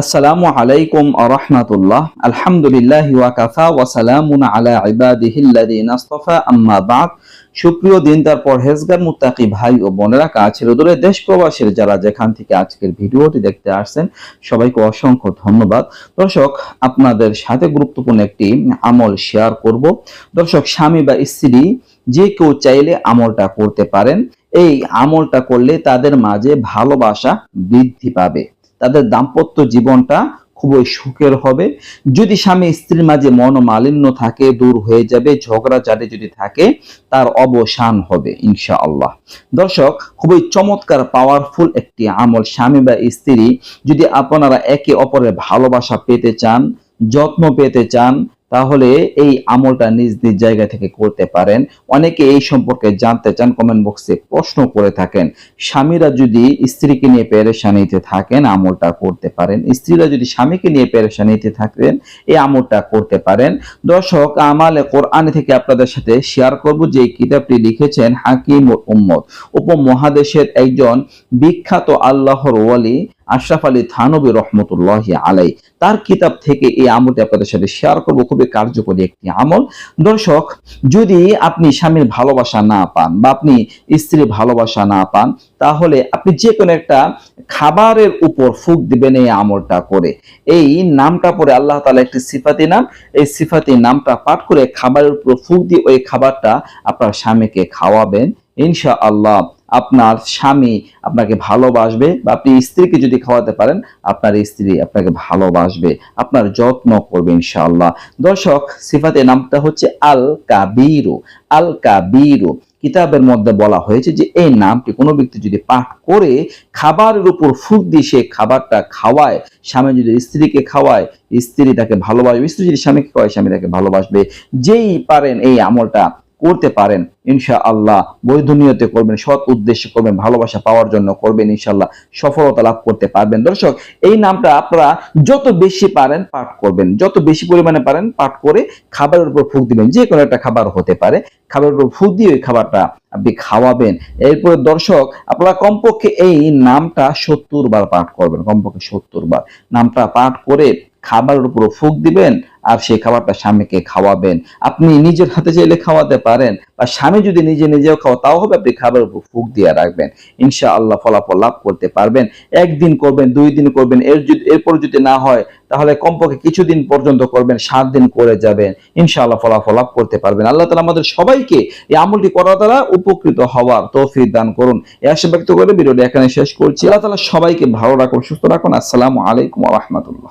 আসসালামু আলাইকুম আরহামাতুল্লাহ আলহামদুলিল্লাহ ওয়াকাফা ওয়াসালামুন আলা ইবাদিহিল্লাযিনা ইসতাফা আম্মা বাদ। সুপ্রিয় দিন তার পরহেজগার, মুত্তাকি ভাই ও বোনেরা কাছে দূরে দেশ প্রবাসীর যারা যেখান থেকে আজকের ভিডিওটি দেখতে আসছেন, সবাইকে অসংখ্য ধন্যবাদ। দর্শক, আপনাদের সাথে গুরুত্বপূর্ণ একটি আমল শেয়ার করব। দর্শক, স্বামী বা স্ত্রী যে কেউ চাইলে আমলটা করতে পারেন। এই আমলটা করলে তাদের মাঝে ভালোবাসা বৃদ্ধি পাবে। তাদের দাম্পত্য জীবনটা খুবই সুখের হবে। যদি স্বামী স্ত্রীর মাঝে মনোমালিন্য থাকে, দূর হয়ে যাবে ঝগড়া ঝগড়াঝাটি যদি থাকে, তার অবসান হবে ইনশা আল্লাহ দর্শক, খুবই চমৎকার পাওয়ারফুল একটি আমল। স্বামী বা স্ত্রী যদি আপনারা একে অপরের ভালোবাসা পেতে চান, যত্ন পেতে চান তাহলে এই আমলটা নিজ নিজ জায়গা থেকে করতে পারেন। অনেকে এই সম্পর্কে জানতে চান কমেন্ট বক্সে প্রশ্ন করে থাকেন। স্বামীরা যদি স্ত্রীকে নিয়ে পেরেশানিতে থাকেন, আমলটা করতে পারেন। স্ত্রীরা যদি স্বামীকে নিয়ে পেরেশানিতে থাকেন, এই আমলটা করতে পারেন। দর্শক, আমালে কোরআন থেকে আপনাদের সাথে শেয়ার করব। যে কিতাবটি লিখেছেন হাকিম উম্মদ উপমহাদেশের একজন বিখ্যাত আল্লাহর ওয়ালি আশরাফ আলী থানবী রহমতুল্লাহ আলাই তার কিতাব থেকে এই আমলটি আপনাদের সাথে শেয়ার করব। খুবই কার্যকরী একটি আমল। দর্শক, যদি আপনি স্বামীর ভালোবাসা না পান বা আপনি স্ত্রীর ভালোবাসা না পান, তাহলে আপনি যে কোনো একটা খাবারের উপর ফুক দিবেন এই আমলটা করে। এই নামটা পরে আল্লাহ তালা একটি সিফাতি নাম। এই সিফাতি নামটা পাঠ করে খাবারের উপর ফুক দিয়ে ওই খাবারটা আপনার স্বামীকে খাওয়াবেন। ইনশা আল্লাহ আপনার স্বামী আপনাকে ভালোবাসবে বা আপনি স্ত্রীকে যদি খাওয়াতে পারেন, আপনার স্ত্রী আপনাকে ভালোবাসবে, আপনার যত্ন করবে ইনশাআল্লাহ। দর্শক, সিফাতের নামটা হচ্ছে আল কাবিরু আল কাবিরু কিতাবের মধ্যে বলা হয়েছে যে এই নামটি কোনো ব্যক্তি যদি পাঠ করে খাবারের উপর ফুক দিয়ে সে খাবারটা খাওয়ায়, স্বামী যদি স্ত্রীকে খাওয়ায়, স্ত্রী তাকে ভালোবাসবে, স্ত্রী যদি স্বামীকে খাওয়ায়, স্বামী তাকে ভালোবাসবে। যেই পারেন এই আমলটা করতে পারেন ইনশা আল্লাহ বৈধ নিয়তে করবেন, সৎ উদ্দেশ্যে করবেন, ভালোবাসা পাওয়ার জন্য করবেন ইনশাল্লাহ সফলতা লাভ করতে পারবেন। দর্শক, এই নামটা আপনারা যত বেশি পারেন পাঠ করবেন। যত বেশি পরিমাণে পারেন পাঠ করে খাবারের উপর ফুক দিবেন। যে কোনো একটা খাবার হতে পারে। খাবারের উপর ফুক দিয়ে ওই খাবারটা আপনি খাওয়াবেন। এরপরে দর্শক, আপনারা কমপক্ষে এই নামটা সত্তর বার পাঠ করবেন। কমপক্ষে সত্তর বার। নামটা পাঠ করে খাবারের উপর ফুক দিবেন আর সেই খাবারটা স্বামীকে খাওয়াবেন। আপনি নিজের হাতে চাইলে খাওয়াতে পারেন, বা স্বামী যদি নিজে নিজেও খাওয়া তাও হবে আপনি খাবারের উপর ফুক দিয়ে রাখবেন। ইনশা আল্লাহ ফলাফল লাভ করতে পারবেন। একদিন করবেন, দুই দিন করবেন, এর যদি এরপর যদি না হয়, তাহলে কমপক্ষে কিছুদিন পর্যন্ত করবেন, সাত দিন করে যাবেন। ইনশাআল্লাহ ফলাফল লাভ করতে পারবেন। আল্লাহ তালা আমাদের সবাইকে এই আমলটি করার দ্বারা উপকৃত হওয়ার তৌফিক দান করুন। এ আশা ব্যক্ত করে ভিডিওটি এখানে শেষ করছি। আল্লাহ তালা সবাইকে ভালো রাখুন, সুস্থ রাখুন। আসসালামু আলাইকুম রহমতুল্লাহ।